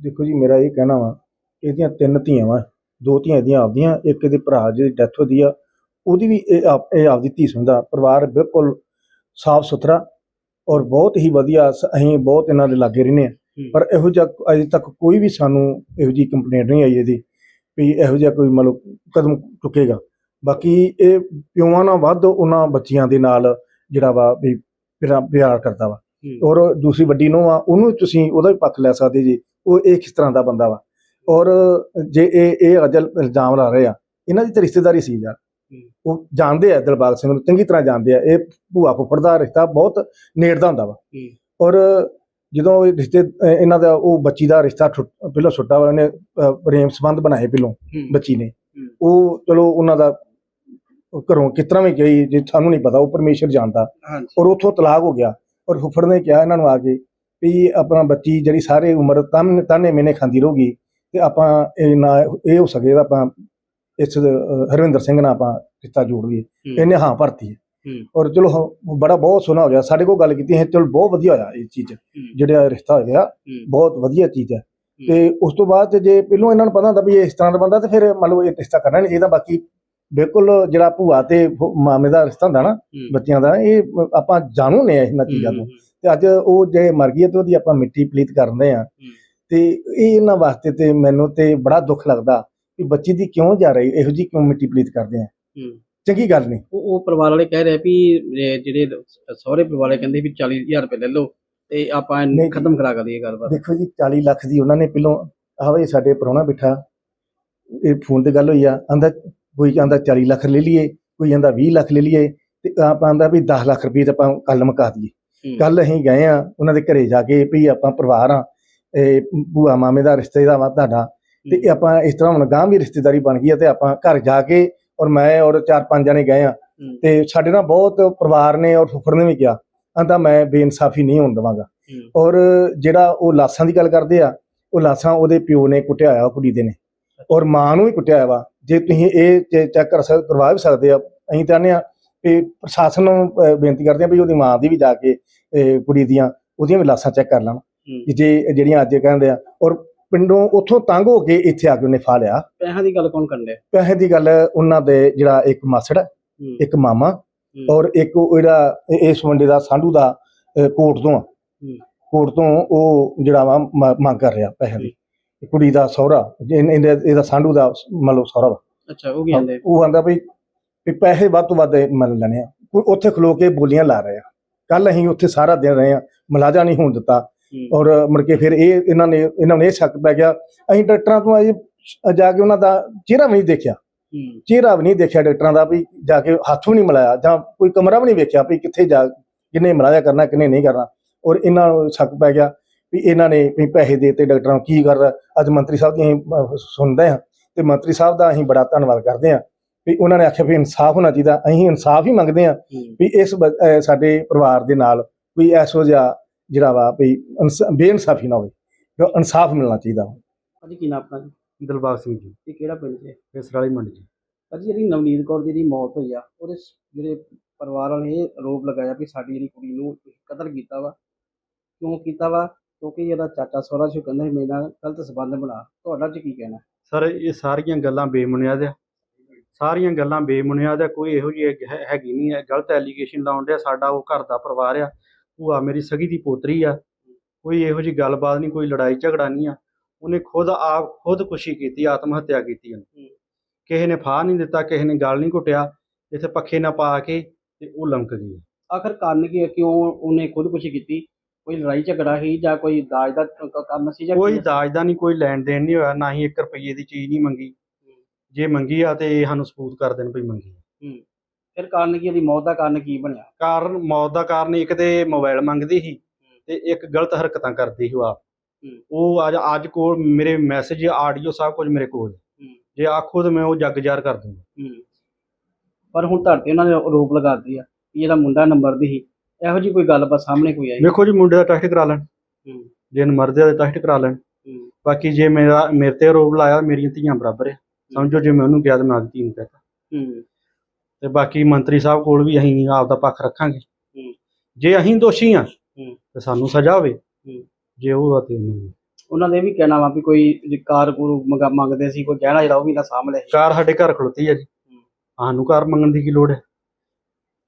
F: ਦੇਖੋ ਜੀ ਮੇਰਾ ਇਹ ਕਹਿਣਾ ਵਾ ਇਹਦੀਆਂ ਤਿੰਨ ਧੀਆਂ ਵਾ ਦੋ ਧੀਆਂ ਇਹਦੀਆਂ ਆਪਦੀਆਂ ਇੱਕ ਇਹਦੇ ਭਰਾ ਜਿਹਦੀ ਡੈਥ ਹੋਈ ਆ ਉਹਦੀ ਵੀ ਇਹ ਆਪ ਇਹ ਆਪਦੀ ਧੀ ਸੁਣਦਾ ਪਰਿਵਾਰ ਬਿਲਕੁਲ ਸਾਫ਼ ਸੁਥਰਾ ਔਰ ਬਹੁਤ ਹੀ ਵਧੀਆ ਸ- ਅਸੀਂ ਬਹੁਤ ਇਹਨਾਂ ਦੇ ਲਾਗੇ ਰਹਿੰਦੇ ਆ ਪਰ ਇਹੋ ਜਿਹਾ ਅਜੇ ਤੱਕ ਕੋਈ ਵੀ ਸਾਨੂੰ ਇਹੋ ਜਿਹੀ ਕੰਪਲੇਂਟ ਨਹੀਂ ਆਈ ਇਹਦੀ ਵੀ ਇਹੋ ਜਿਹਾ ਕੋਈ ਮਤਲਬ ਕਦਮ ਚੁੱਕੇਗਾ। ਬਾਕੀ ਇਹ ਪਿਓਾਂ ਨਾਲ ਵੱਧ ਉਹਨਾਂ ਬੱਚੀਆਂ ਦੇ ਨਾਲ ਜਿਹੜਾ ਵਾ ਵੀ ਪਿਆਰ ਪਿਆਰ ਕਰਦਾ ਵਾ। ਔਰ ਦੂਸਰੀ ਵੱਡੀ ਨੂੰ ਆ ਉਹਨੂੰ ਤੁਸੀਂ ਉਹਦਾ ਵੀ ਪੱਖ ਲੈ ਸਕਦੇ ਜੀ ਉਹ ਇਹ ਕਿਸ ਤਰ੍ਹਾਂ ਦਾ ਬੰਦਾ ਵਾ? ਔਰ ਜੇ ਇਹ ਇਹ ਅਜਲ ਇਲਜ਼ਾਮ ਲਾ ਰਹੇ ਆ ਇਹਨਾਂ ਦੀ ਤਾਂ ਰਿਸ਼ਤੇਦਾਰੀ ਸੀ ਯਾਰ। ਉਹ ਜਾਣਦੇ ਆ ਦਿਲਬਾਗ ਸਿੰਘ ਨੂੰ ਚੰਗੀ ਤਰ੍ਹਾਂ ਜਾਣਦੇ ਆ। ਇਹ ਭੂਆ ਫੁੱਫੜ ਦਾ ਰਿਸ਼ਤਾ ਬਹੁਤ ਨੇੜ ਦਾ ਹੁੰਦਾ ਵਾ। ਔਰ ਜਦੋਂ ਇਹ ਰਿਸ਼ਤੇ ਇਹਨਾਂ ਦਾ ਉਹ ਬੱਚੀ ਦਾ ਰਿਸ਼ਤਾ ਪਹਿਲਾਂ ਛੁੱਟਾ ਵਾ ਉਹਨੇ ਅਹ, ਪ੍ਰੇਮ ਸੰਬੰਧ ਬਣਾਏ ਪਹਿਲੋਂ ਬੱਚੀ ਨੇ। ਉਹ ਚਲੋ ਉਹਨਾਂ ਦਾ ਘਰੋਂ ਕਿਸ ਤਰ੍ਹਾਂ ਵੀ ਗਈ ਜੇ ਸਾਨੂੰ ਨਹੀਂ ਪਤਾ ਉਹ ਪਰਮੇਸ਼ਰ ਜਾਣਦਾ। ਔਰ ਉੱਥੋਂ ਤਲਾਕ ਹੋ ਗਿਆ। ਔਰ ਫੁੱਫੜ ਨੇ ਕਿਹਾ ਇਹਨਾਂ ਨੂੰ ਆ ਕੇ ਵੀ ਆਪਣਾ ਬੱਚੀ ਜਿਹੜੀ ਸਾਰੇ ਉਮਰ ਤਾਨੇ ਤਾਨੇ ਮੈਨੇ ਖਾਂਦੀ ਰਹੂਗੀ ਤੇ ਆਪਾਂ ਇਹ ਨਾ ਇਹ ਹੋ ਸਕੇ ਤਾਂ ਆਪਾਂ ਇਸ ਹਰਵਿੰਦਰ ਸਿੰਘ ਨਾਲ ਆਪਾਂ ਰਿਸ਼ਤਾ ਜੋੜ ਲਈਏ। ਇਹਨੇ ਹਾਂ ਭਰਤੀ ਹੈ।
G: ਹੂੰ।
F: ਔਰ ਚਲੋ ਹ- ਬੜਾ ਬਹੁਤ ਸੋਹਣਾ ਹੋ ਗਿਆ। ਸਾਡੇ ਕੋਲ ਗੱਲ ਕੀਤੀ ਹੈ ਚਲੋ ਬਹੁਤ ਵਧੀਆ ਹੋਇਆ ਇਹ ਚੀਜ਼। ਜਿਹੜਾ ਰਿਸ਼ਤਾ ਹੋਇਆ ਬਹੁਤ ਵਧੀਆ ਚੀਜ਼ ਹੈ। ਤੇ ਉਸ ਤੋਂ ਬਾਅਦ ਤੇ ਜੇ ਪਹਿਲੋਂ ਇਹਨਾਂ ਨੂੰ ਪਤਾ ਹੁੰਦਾ ਵੀ ਇਹ ਇਸ ਤਰ੍ਹਾਂ ਦਾ ਬੰਦਾ ਤੇ ਫਿਰ ਮੰਨ ਲਓ ਇਹ ਰਿਸ਼ਤਾ ਕਰਨਾ ਨਹੀਂ ਚਾਹੀਦਾ। ਬਾਕੀ ਬਿਲਕੁਲ ਜਿਹੜਾ ਭੂਆ ਤੇ ਮਾਮੇ ਦਾ ਰਿਸ਼ਤਾ ਹੁੰਦਾ ਨਾ ਬੱਚਿਆਂ ਦਾ ਇਹ ਆਪਾਂ ਜਾਣੂ ਨੇ ਇਹਨਾਂ ਚੀਜ਼ਾਂ ਤੋਂ। ਤੇ ਅੱਜ ਉਹ ਜੇ ਮਰ ਗਈ ਹੈ ਤੇ ਉਹਦੀ ਆਪਾਂ ਮਿੱਟੀ ਪਲੀਤ ਕਰਦੇ ਆ ਤੇ ਇਹ ਇਹਨਾਂ ਵਾਸਤੇ ਤੇ ਮੈਨੂੰ ਤੇ ਬੜਾ ਦੁੱਖ ਲੱਗਦਾ ਕਿ ਬੱਚੀ ਦੀ ਕਿਉਂ ਜਾ ਰਹੀ ਇਹੋ ਜੀ ਕਿਉਂ ਮਿੱਟੀ ਪਲੀਤ ਕਰਦੇ ਆ? ਚੰਗੀ ਗੱਲ ਨਹੀਂ।
G: ਉਹ ਉਹ ਪਰਿਵਾਰ ਵਾਲੇ ਕਹਿ ਰਹੇ ਵੀ ਜਿਹੜੇ ਸਹੁਰੇ ਪਰਿਵਾਰ ਵਾਲੇ ਕਹਿੰਦੇ ਵੀ 40000 ਰੁਪਏ ਲੈ ਲਓ ਤੇ ਆਪਾਂ। ਖਤਮ ਕਰਾ ਦਈਏ ਗੱਲਬਾਤ
F: ਦੇਖੋ ਜੀ 40 ਲੱਖ ਦੀ ਉਹਨਾਂ ਨੇ ਪਹਿਲੋਂ ਆਵੇ ਸਾਡੇ ਪ੍ਰਾਹੁਣਾ ਬਿਠਾ। ਇਹ ਫੋਨ ਤੇ ਗੱਲ ਹੋਈ ਆ ਆਂਦਾ ਕੋਈ ਕਹਿੰਦਾ 40 ਲੱਖ ਲੈ ਲਈਏ ਕੋਈ ਕਹਿੰਦਾ 20 ਲੱਖ ਲੈ ਲਈਏ ਤੇ ਆਪਾਂ ਆਂਦਾ ਵੀ 10 ਲੱਖ ਰੁਪਏ ਤਾਂ ਆਪਾਂ ਕੱਲ ਮੁਕਾ ਦਈਏ। ਕੱਲ ਅਸੀਂ ਗਏ ਆ ਉਹਨਾਂ ਦੇ ਘਰੇ ਜਾ ਕੇ ਵੀ ਆਪਾਂ ਪਰਿਵਾਰ ਆ ਇਹ ਭੂਆ ਮਾਮੇ ਦਾ ਰਿਸ਼ਤੇ ਦਾ ਵਾ ਤੁਹਾਡਾ ਤੇ ਇਹ ਆਪਾਂ ਇਸ ਤਰ੍ਹਾਂ ਹੁਣ ਗਾਂ ਵੀ ਰਿਸ਼ਤੇਦਾਰੀ ਬਣ ਗਈ ਆ ਤੇ ਆਪਾਂ ਘਰ ਜਾ ਕੇ ਔਰ ਮੈਂ ਔਰ ਚਾਰ ਪੰਜ ਜਣੇ ਗਏ ਆ। ਤੇ ਸਾਡੇ ਨਾਲ ਬਹੁਤ ਪਰਿਵਾਰ ਨੇ ਔਰ ਫੁੱਫੜ ਨੇ ਵੀ ਕਿਹਾ ਆਂਦਾ ਮੈਂ ਬੇਇਨਸਾਫੀ ਨਹੀਂ ਹੋਣ ਦੇਵਾਂਗਾ। ਔਰ ਜਿਹੜਾ ਉਹ ਲਾਸਾਂ ਦੀ ਗੱਲ ਕਰਦੇ ਆ ਉਹ ਲਾਸਾਂ ਉਹਦੇ ਪਿਓ ਨੇ ਕੁੱਟਿਆ ਹੋਇਆ ਕੁੜੀ ਦੇ ਨੇ। ਔਰ ਮਾਂ ਨੂੰ ਵੀ ਕੁੱਟਿਆ ਵਾ। ਜੇ ਤੁਸੀਂ ਇਹ ਚੈੱਕ ਕਰ ਸਕਦੇ ਕਰਵਾ ਵੀ ਸਕਦੇ ਆ ਅਸੀਂ ਚਾਹੁੰਦੇ ਆ ਕਿ ਪ੍ਰਸ਼ਾਸਨ ਨੂੰ ਬੇਨਤੀ ਕਰਦੇ ਆ ਵੀ ਉਹਦੀ ਮਾਂ ਦੀ ਵੀ ਜਾ ਕੇ ਕੁੜੀ ਦੀਆਂ ਉਹਦੀਆਂ ਵੀ ਲਾਸਾਂ ਚੈੱਕ ਕਰ ਲੈਣ। ਜੇ ਜਿਹੜੀਆਂ ਅੱਜ ਕਹਿੰਦੇ ਆ ਔਰ ਪਿੰਡੋਂ ਉੱਥੋਂ ਤੰਗ ਹੋ ਕੇ ਇੱਥੇ ਆ ਕੇ ਉਹਨੇ ਫਾ ਲਿਆ।
G: ਪੈਸਿਆਂ ਦੀ ਗੱਲ ਕੌਣ ਡਿਆ
F: ਪੈਸੇ ਦੀ ਗੱਲ ਉਹਨਾਂ ਦੇ ਜਿਹੜਾ ਇੱਕ ਮਾਸੜ ਇੱਕ ਮਾਮਾ ਔਰ ਇੱਕ ਜਿਹੜਾ ਇਸ ਮੁੰਡੇ ਦਾ ਸਾਂਢੂ ਦਾ ਕੋਰਟ ਤੋਂ ਆ। ਕੋਰਟ ਤੋਂ ਉਹ ਜਿਹੜਾ ਵਾ ਮੰਗ ਕਰ ਰਿਹਾ ਪੈਸੇ ਦੀ। ਕੁੜੀ ਦਾ ਸਹੁਰਾ ਇਹਦਾ ਸਾਂਢੂ ਦਾ ਮੰਨ ਲਓ ਸਹੁਰਾ
G: ਅੱਛਾ ਉਹ ਕੀ ਕਹਿੰਦੇ
F: ਉਹ ਆਂਦਾ ਵੀ ਵੀ ਪੈਸੇ ਵੱਧ ਤੋਂ ਵੱਧ ਮੰਨ ਲੈਣੇ ਆ। ਉੱਥੇ ਖਲੋ ਕੇ ਬੋਲੀਆਂ ਲਾ ਰਹੇ ਆ। ਕੱਲ ਅਸੀਂ ਉੱਥੇ ਸਾਰਾ ਦਿਨ ਰਹੇ ਆ ਮਲਾਜਾ ਨਹੀਂ ਹੋਣ ਦਿੱਤਾ। ਔਰ ਮੁੜ ਕੇ ਫਿਰ ਇਹ ਇਹਨਾਂ ਨੇ ਇਹਨਾਂ ਨੂੰ ਇਹ ਸ਼ੱਕ ਪੈ ਗਿਆ। ਅਸੀਂ ਡਾਕਟਰਾਂ ਤੋਂ ਅਜੇ ਜਾ ਕੇ ਉਹਨਾਂ ਦਾ ਚਿਹਰਾ ਵੀ ਨਹੀਂ ਦੇਖਿਆ। ਚਿਹਰਾ ਵੀ ਨਹੀਂ ਦੇਖਿਆ ਡਾਕਟਰਾਂ ਦਾ ਵੀ ਜਾ ਕੇ ਹੱਥ ਵੀ ਨਹੀਂ ਮਿਲਾਇਆ। ਜਾਂ ਕੋਈ ਕਮਰਾ ਵੀ ਨਹੀਂ ਵੇਖਿਆ ਵੀ ਕਿੱਥੇ ਜਾ ਕਿੰਨੇ ਮਲਾਜਾ ਕਰਨਾ ਕਿੰਨੇ ਨਹੀਂ ਕਰਨਾ। ਔਰ ਇਹਨਾਂ ਨੂੰ ਸ਼ੱਕ ਪੈ ਗਿਆ ਵੀ ਇਹਨਾਂ ਨੇ ਵੀ ਪੈਸੇ ਦੇ ਤੇ ਡਾਕਟਰਾਂ ਨੂੰ। ਕੀ ਕਰਦਾ? ਅੱਜ ਮੰਤਰੀ ਸਾਹਿਬ ਦੀ ਅਸੀਂ ਸੁਣਦੇ ਹਾਂ। ਤੇ ਮੰਤਰੀ ਸਾਹਿਬ ਦਾ ਅਸੀਂ ਬੜਾ ਧੰਨਵਾਦ ਕਰਦੇ ਹਾਂ। ਵੀ ਉਹਨਾਂ ਨੇ ਆਖਿਆ ਵੀ ਇਨਸਾਫ ਹੋਣਾ ਚਾਹੀਦਾ ਅਸੀਂ ਇਨਸਾਫ ਹੀ ਮੰਗਦੇ ਹਾਂ ਵੀ ਇਸ ਸਾਡੇ ਪਰਿਵਾਰ ਦੇ ਨਾਲ ਕੋਈ ਐਸੋ ਜਿਹਾ ਜਿਹੜਾ ਵਾ ਵੀ ਇਨਸਾ- ਬੇਇਨਸਾਫੀ ਨਾ ਹੋਵੇ ਵੀ ਇਨਸਾਫ ਮਿਲਣਾ ਚਾਹੀਦਾ
G: ਭਾਜੀ ਕੀ ਨਾਮ ਆਪਣਾ ਜੀ?
B: ਦਿਲਬਾਗ ਸਿੰਘ ਜੀ।
G: ਤੇ ਕਿਹੜਾ ਪਿੰਡ ਜੀ?
B: ਇਸ ਵਾਲੀ ਮੰਡੀ ਜੀ।
G: ਭਾਜੀ ਜਿਹੜੀ ਨਵਨੀਤ ਕੌਰ ਦੀ ਜਿਹੜੀ ਮੌਤ ਹੋਈ ਆ ਉਹਦੇ ਜਿਹੜੇ ਪਰਿਵਾਰ ਵਾਲੇ ਇਹ ਆਰੋਪ ਲਗਾਇਆ ਵੀ ਸਾਡੀ ਜਿਹੜੀ ਕੁੜੀ ਨੂੰ ਕਤਲ ਕੀਤਾ ਵਾ। ਕਿਉਂ ਕੀਤਾ ਵਾ? ਕਿਉਂਕਿ ਜਿਹੜਾ ਚਾਚਾ ਸਹੁਰਾ ਸੀ ਕਹਿੰਦਾ ਮੇਰੇ ਨਾਲ ਗਲਤ ਸੰਬੰਧ ਬਣਾ। ਤੁਹਾਡਾ ਚ ਕੀ ਕਹਿਣਾ?
B: ਸਰ ਇਹ ਸਾਰੀਆਂ ਗੱਲਾਂ ਬੇਬੁਨਿਆਦ ਆ। ਸਾਰੀਆਂ ਗੱਲਾਂ ਬੇਬੁਨਿਆਦ ਆ ਕੋਈ ਇਹੋ ਜਿਹੀ ਹੈ- ਹੈ- ਹੈਗੀ ਨਹੀਂ ਹੈ ਗਲਤ ਐਲੀਗੇਸ਼ਨ ਲਾਉਣ ਡਿਆ ਸਾਡਾ ਉਹ ਘਰ ਦਾ ਪਰਿਵਾਰ ਆ। ਭੂਆ ਮੇਰੀ ਸਗੀ ਦੀ ਪੋਤਰੀ ਆ। ਕੋਈ ਇਹੋ ਜਿਹੀ ਗੱਲਬਾਤ ਨਹੀਂ ਕੋਈ ਲੜਾਈ ਝਗੜਾ ਨਹੀਂ ਆ। ਉਹਨੇ ਖੁਦ ਆਪ ਖੁਦਕੁਸ਼ੀ ਕੀਤੀ ਆਤਮ ਹੱਤਿਆ ਕੀਤੀ ਉਹਨੇ। ਕਿਸੇ ਨੇ ਫਾਹ ਨਹੀਂ ਦਿੱਤਾ ਕਿਸੇ ਨੇ ਗਲ ਨਹੀਂ ਘੁੱਟਿਆ। ਇੱਥੇ ਪੱਖੇ ਨਾ ਪਾ ਕੇ ਤੇ ਉਹ ਲੰਕ ਗਈ
G: ਆਖਰ ਕਾਰਨ ਕੀ ਹੈ ਕਿਉਂ ਉਹਨੇ ਖੁਦਕੁਸ਼ੀ ਕੀਤੀ? ਕੋਈ ਲੜਾਈ ਝਗੜਾ ਸੀ ਜਾਂ ਕੋਈ ਦਾਜ ਦਾ ਕ- ਕੰਮ ਸੀ ਜਾਂ
B: ਕੋਈ? ਦਾਜ ਦਾ ਨਹੀਂ ਕੋਈ ਲੈਣ ਦੇਣ ਨਹੀਂ ਹੋਇਆ। ਨਾ ਹੀ 1 ਰੁਪਏ ਦੀ ਚੀਜ਼ ਨਹੀਂ ਮੰਗੀ। ਜੇ ਮੰਗੀ ਆ ਤੇ ਸਾਨੂੰ ਸਬੂਤ ਕਰ ਦੇਣ ਵੀ ਮੰਗੀ ਆ।
G: ਹੂੰ। ਫਿਰ ਕਾਰਨ ਕੀ ਉਹਦੀ ਮੌਤ ਦਾ ਕਾਰਨ ਕੀ ਬਣਿਆ?
B: ਕਾਰਨ ਮੌਤ ਦਾ ਕਾਰਨ ਇੱਕ ਤੇ ਮੋਬਾਈਲ ਮੰਗਦੀ ਸੀ ਤੇ ਇੱਕ ਗਲਤ ਹਰਕਤਾਂ ਕਰਦੀ ਸੀ ਉਹ ਆਪ।
G: ਹੂੰ।
B: ਉਹ ਅੱਜ ਅੱਜ ਕੋਲ ਮੇਰੇ ਮੈਸੇਜ ਆਡੀਓ ਸਭ ਕੁਝ ਮੇਰੇ ਕੋਲ ਹੈ। ਜੇ ਆਖੋ ਤੇ ਮੈਂ ਉਹ ਜੱਗ ਜ਼ਾਰ ਕਰ ਦੂੰਗਾ।
G: ਹੂੰ। ਪਰ ਹੁਣ ਧਰਤੇ ਉਹਨਾਂ ਨੇ ਆਰੋਪ ਲਗਾਤੀ ਆ ਕਿ ਜਿਹੜਾ ਮੁੰਡਾ ਨੰਬਰ ਦੀ ਸੀ। ਇਹੋ ਜੀ ਕੋਈ ਗੱਲਬਾਤ ਸਾਹਮਣੇ ਕੋਈ ਆਈ?
B: ਵੇਖੋ ਜੀ ਮੁੰਡੇ ਦਾ ਟੈਸਟ ਕਰਾ ਲੈਣ।
G: ਹੂੰ।
B: ਜੇ ਮਰਦੇ ਦਾ ਟੈਸਟ ਕਰਾ ਲੈਣ।
G: ਹੂੰ।
B: ਬਾਕੀ ਜੇ ਮੇਰਾ ਮੇਰੇ ਤੇ ਆਰੋਪ ਲਾਇਆ ਮੇਰੀਆਂ ਧੀਆਂ ਬਰਾਬਰ ਹੈ ਸਮਝੋ ਜੇ ਮੈਂ ਉਹਨੂੰ ਕਿਹਾ ਤੇ ਮੈਂ ਆਪਦੀ ਧੀ ਨੂੰ ਕਹਤਾ।
G: ਹੂੰ।
B: ਤੇ ਬਾਕੀ ਮੰਤਰੀ ਸਾਹਿਬ ਕੋਲ ਵੀ ਅਸੀਂ ਆਪ ਦਾ ਪੱਖ ਰੱਖਾਂਗੇ।
G: ਹੂੰ।
B: ਜੇ ਅਸੀਂ ਦੋਸ਼ੀ ਆ
G: ਹੂੰ।
B: ਤੇ ਸਾਨੂੰ ਸਜ਼ਾ ਹੋਵੇ।
G: ਹੂੰ।
B: ਜੇ ਉਹ ਆ ਤੇ ਉਹਨੂੰ ਵੀ।
G: ਉਹਨਾਂ ਦੇ ਵੀ ਕਹਿਣਾ ਵਾ ਵੀ ਕੋਈ ਕਾਰ ਮੰਗਾ ਮੰਗਦੇ ਸੀ ਕੋਈ ਗਹਿਣਾ ਜਿਹੜਾ ਉਹ ਵੀ ਨਾ ਸਾਹਮਣੇ
B: ਕਾਰ ਸਾਡੇ ਘਰ ਖਲੋਤੀ ਆ ਜੀ। ਸਾਨੂੰ ਕਾਰ ਮੰਗਣ ਦੀ ਕੀ ਲੋੜ ਹੈ?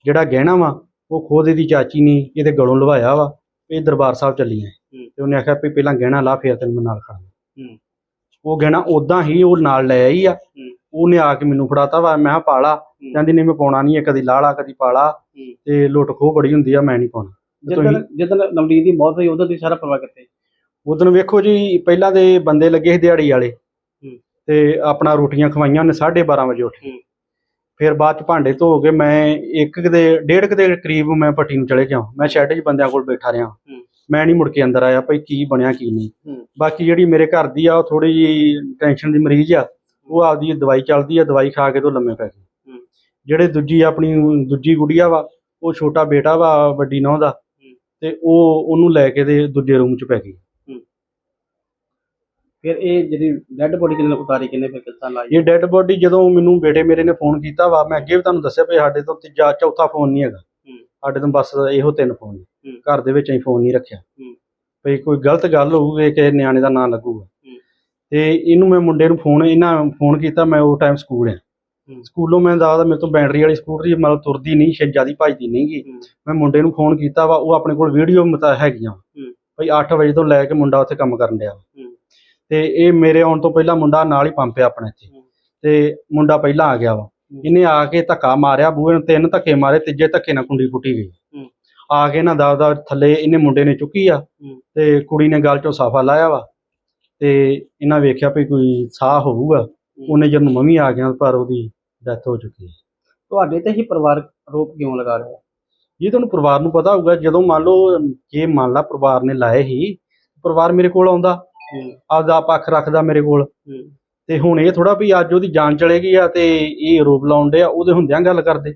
B: ਜਿਹੜਾ ਗਹਿਣਾ ਵਾ ਉਹ ਖੁਦ ਇਹਦੀ ਚਾਚੀ ਨੇ ਇਹਦੇ ਗਲੋਂ ਲਵਾਇਆ ਵਾ ਇਹ ਦਰਬਾਰ ਸਾਹਿਬ ਚੱਲੀ ਹੈ। ਤੇ ਉਹਨੇ ਆਖਿਆ ਵੀ ਪਹਿਲਾਂ ਗਹਿਣਾ ਲਾ ਫਿਰ ਤੈਨੂੰ ਮੈਂ ਨਾਲ ਖੜਾ
G: ਹੂੰ।
B: ਉਹ ਗਹਿਣਾ ਉਦਾਂ ਹੀ ਉਹ ਨਾਲ ਲੈ ਆਈ ਆ। ਉਹਨੇ ਆ ਕੇ ਮੈਨੂੰ ਫੜਾਤਾ ਵਾ ਮੈਂ ਕਿਹਾ ਪਾਲਾ। ਕਹਿੰਦੀ ਨਹੀਂ ਮੈਂ ਪਾਉਣਾ ਨਹੀਂ ਹੈ ਕਦੀ ਲਾਲਾ ਕਦੀ ਪਾਲਾ। ਤੇ ਲੁੱਟ ਖੋਹ ਬੜੀ ਹੁੰਦੀ ਆ ਮੈਂ ਨਹੀਂ ਪਾਉਣਾ।
G: ਜਦੋਂ ਜਦੋਂ ਨਵਲੀਨ ਦੀ ਮੌਤ ਹੋਈ ਉਦੋਂ ਤੁਸੀਂ ਸਾਰਾ ਪਰਿਵਾਰ ਕਿੱਥੇ
B: ਉਦੋਂ ਵੇਖੋ ਜੀ ਪਹਿਲਾਂ ਦੇ ਬੰਦੇ ਲੱਗੇ ਸੀ ਦਿਹਾੜੀ ਵਾਲੇ। ਤੇ ਆਪਣਾ ਰੋਟੀਆਂ ਖਵਾਈਆਂ ਉਹਨੇ 12:30 ਵਜੇ ਉੱਠ। ਫਿਰ ਬਾਅਦ ਚ ਭਾਂਡੇ ਧੋ ਕੇ ਮੈਂ ਇੱਕ ਦੇ ਡੇਢ ਕੁ ਦੇ ਕਰੀਬ ਮੈਂ ਪੱਟੀ ਨੂੰ ਚਲੇ ਗਿਆ। ਮੈਂ ਸ਼ੈੱਡ 'ਚ ਬੰਦਿਆਂ ਕੋਲ ਬੈਠਾ ਰਿਹਾ। ਮੈਂ ਨਹੀਂ ਮੁੜ ਕੇ ਅੰਦਰ ਆਇਆ ਭਈ ਕੀ ਬਣਿਆ ਕੀ ਨਹੀਂ। ਬਾਕੀ ਜਿਹੜੀ ਮੇਰੇ ਘਰ ਦੀ ਆ ਉਹ ਥੋੜੀ ਜੀ ਟੈਨਸ਼ਨ ਦੀ ਮਰੀਜ਼ ਆ ਉਹ ਆਪਦੀ ਦਵਾਈ ਚੱਲਦੀ ਆ ਦਵਾਈ ਖਾ ਕੇ ਤੋਂ ਲੰਮੇ ਪੈ ਗਏ।
G: ਹੂੰ।
B: ਜਿਹੜੇ ਦੂਜੀ ਆਪਣੀ ਦੂਜੀ ਗੁੜੀਆ ਵਾ ਉਹ ਛੋਟਾ ਬੇਟਾ ਵਾ ਵੱਡੀ ਨੌਂ ਦਾ ਤੇ ਉਹ ਉਹਨੂੰ ਲੈ ਕੇ ਤੇ ਦੂਜੇ ਰੂਮ 'ਚ ਪੈ ਗਈ।
G: ਫਿਰ ਇਹ ਜਿਹੜੀ ਡੈੱਡ ਬੋਡੀ ਕਿੰਨੇ ਉਤਾਰੀ ਕਿੰਨੇ ਫਿਰ ਕਿੱਦਾਂ ਲਾਈ?
B: ਇਹ ਡੈੱਡ ਬੋਡੀ ਜਦੋਂ ਮੈਨੂੰ ਬੇਟੇ ਮੇਰੇ ਨੇ ਫੋਨ ਕੀਤਾ ਵਾ ਮੈਂ ਅੱਗੇ ਵੀ ਤੁਹਾਨੂੰ ਦੱਸਿਆ ਵੀ ਸਾਡੇ ਤੋਂ ਤੀਜਾ ਚੌਥਾ ਫੋਨ ਨਹੀਂ ਹੈਗਾ। ਸਾਡੇ ਤੋਂ ਬਸ ਇਹੋ ਤਿੰਨ ਫੋਨ ਨੇ
G: ਹੂੰ।
B: ਘਰ ਦੇ ਵਿੱਚ ਅਸੀਂ ਫੋਨ ਨਹੀਂ ਰੱਖਿਆ
G: ਹੂੰ।
B: ਵੀ ਕੋਈ ਗਲਤ ਗੱਲ ਹੋਊਗੀ ਕਿ ਨਿਆਣੇ ਦਾ ਨਾਂ ਲੱਗੂਗਾ
G: ਹੂੰ।
B: ਤੇ ਇਹਨੂੰ ਮੈਂ ਮੁੰਡੇ ਨੂੰ ਫੋਨ ਇਹਨਾਂ ਫੋਨ ਕੀਤਾ ਮੈਂ ਉਹ ਟਾਈਮ ਸਕੂਲ ਆ
G: ਹੂੰ।
B: ਸਕੂਲੋਂ ਮੈਂ ਦਾਦਾ ਮੇਰੇ ਤੋਂ ਬੈਟਰੀ ਵਾਲੀ ਸਕੂਟਰੀ ਮਤਲਬ ਤੁਰਦੀ ਨਹੀਂ ਸ਼ਾਇਦ ਜਿਆਦੀ ਭੱਜਦੀ ਨਹੀਂਗੀ
G: ਹੂੰ।
B: ਮੈਂ ਮੁੰਡੇ ਨੂੰ ਫੋਨ ਕੀਤਾ ਵਾ ਉਹ ਆਪਣੇ ਕੋਲ ਵੀਡੀਓ ਮਤਾ ਹੈਗੀਆਂ। ਭਈ 8 ਵਜੇ ਤੋਂ ਲੈ ਕੇ ਮੁੰਡਾ ਉੱਥੇ ਕੰਮ ਕਰਨ ਡਿਆ
G: ਹੂੰ।
B: ਤੇ ਇਹ ਮੇਰੇ ਆਉਣ ਤੋਂ ਪਹਿਲਾਂ ਮੁੰਡਾ ਨਾਲ ਹੀ ਪੰਪਿਆ ਆਪਣੇ ਇੱਥੇ
G: ਹੂੰ।
B: ਤੇ ਮੁੰਡਾ ਪਹਿਲਾਂ ਆ ਗਿਆ ਵਾ ਇਹਨੇ ਆ ਕੇ ਧੱਕਾ ਮਾਰਿਆ ਬੂਹੇ ਨੂੰ ਤਿੰਨ ਧੱਕੇ ਮਾਰੇ ਤੀਜੇ ਧੱਕੇ ਨਾਲ ਕੁੰਡੀ ਫੁੱਟੀ ਗਈ। ਆ ਕੇ ਨਾ ਦਾ ਦਾ ਥੱਲੇ ਇਹਨੇ ਮੁੰਡੇ ਨੇ ਚੁੱਕੀ ਆ। ਤੇ ਕੁੜੀ ਨੇ ਗਲ ਚੋਂ ਸਾਫਾ ਲਾਇਆ ਵਾ ਤੇ ਇਹਨਾਂ ਵੇਖਿਆ ਵੀ ਕੋਈ ਸਾਹ ਹੋਊਗਾ। ਉਹਨੇ ਜਦੋਂ ਮੰਮੀ ਆ ਗਿਆ ਪਰ ਉਹਦੀ ਡੈਥ ਹੋ ਚੁੱਕੀ ਹੈ
G: ਤੁਹਾਡੇ ਤੇ ਹੀ ਪਰਿਵਾਰ ਆਰੋਪ ਕਿਉਂ ਲਗਾ ਰਿਹਾ
B: ਜੇ ਤੁਹਾਨੂੰ ਪਰਿਵਾਰ ਨੂੰ ਪਤਾ ਹੋਊਗਾ ਜਦੋਂ ਮੰਨ ਲਓ ਜੇ ਮੰਨ ਲਾ ਪਰਿਵਾਰ ਨੇ ਲਾਏ ਹੀ ਪਰਿਵਾਰ ਮੇਰੇ ਕੋਲ ਆਉਂਦਾ। ਆਪਦਾ ਪੱਖ ਰੱਖਦਾ ਮੇਰੇ ਕੋਲ। ਤੇ ਹੁਣ ਇਹ ਥੋੜਾ ਵੀ ਅੱਜ ਉਹਦੀ ਜਾਨ ਚਲੇ ਗਈ ਆ ਤੇ ਇਹ ਆਰੋਪ ਲਾਉਣ ਡਿਆ ਉਹਦੇ ਹੁੰਦਿਆਂ ਗੱਲ ਕਰਦੇ।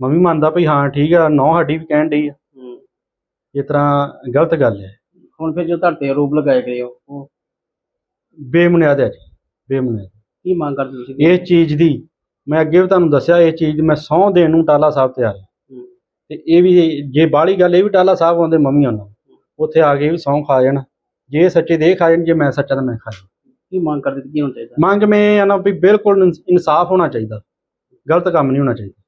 B: ਮੈਂ ਵੀ ਮੰਨਦਾ ਵੀ ਹਾਂ ਠੀਕ ਆ ਨੌ ਸਾਡੀ ਵੀ ਕਹਿਣ ਡਈ ਆ। ਇਸ ਤਰ੍ਹਾਂ ਗਲਤ ਗੱਲ ਹੈ
G: ਹੁਣ ਫਿਰ ਜੋ ਤੁਹਾਡੇ ਆਰੋਪ ਲਗਾਏ ਗਏ ਹੋ ਉਹ
B: ਬੇਬੁਨਿਆਦ ਹੈ ਜੀ ਬੇਬੁਨਿਆਦ
G: ਕੀ ਮੰਗ ਕਰਦੇ ਤੁਸੀਂ?
B: ਇਹ ਚੀਜ਼ ਦੀ ਮੈਂ ਅੱਗੇ ਵੀ ਤੁਹਾਨੂੰ ਦੱਸਿਆ ਇਹ ਚੀਜ਼ ਦੀ ਮੈਂ ਸਹੁੰ ਦੇਣ ਨੂੰ ਟਾਲਾ ਸਾਹਿਬ ਹਾਂ
G: ਹੂੰ।
B: ਤੇ ਇਹ ਵੀ ਜੇ ਬਾਹਲੀ ਗੱਲ ਇਹ ਵੀ ਟਾਲਾ ਸਾਹਿਬ ਆਉਂਦੇ ਮੰਮੀ ਉਹਨਾਂ ਉੱਥੇ ਆ ਕੇ ਵੀ ਸਹੁੰ ਖਾ ਜਾਣ। ਜੇ ਇਹ ਸੱਚੇ ਦੇ ਖਾ ਜਾਣ ਜੇ ਮੈਂ ਸੱਚਾ ਤਾਂ ਮੈਂ ਖਾ ਜਾਣਾ।
G: ਕੀ ਮੰਗ ਕਰਦੇ ਕੀ ਹੋਣਾ ਚਾਹੀਦਾ?
B: ਮੰਗ ਮੈਂ ਇਹ ਆ ਨਾ ਵੀ ਬਿਲਕੁਲ ਇਨਸਾਫ ਹੋਣਾ ਚਾਹੀਦਾ। ਗਲਤ ਕੰਮ ਨਹੀਂ ਹੋਣਾ ਚਾਹੀਦਾ।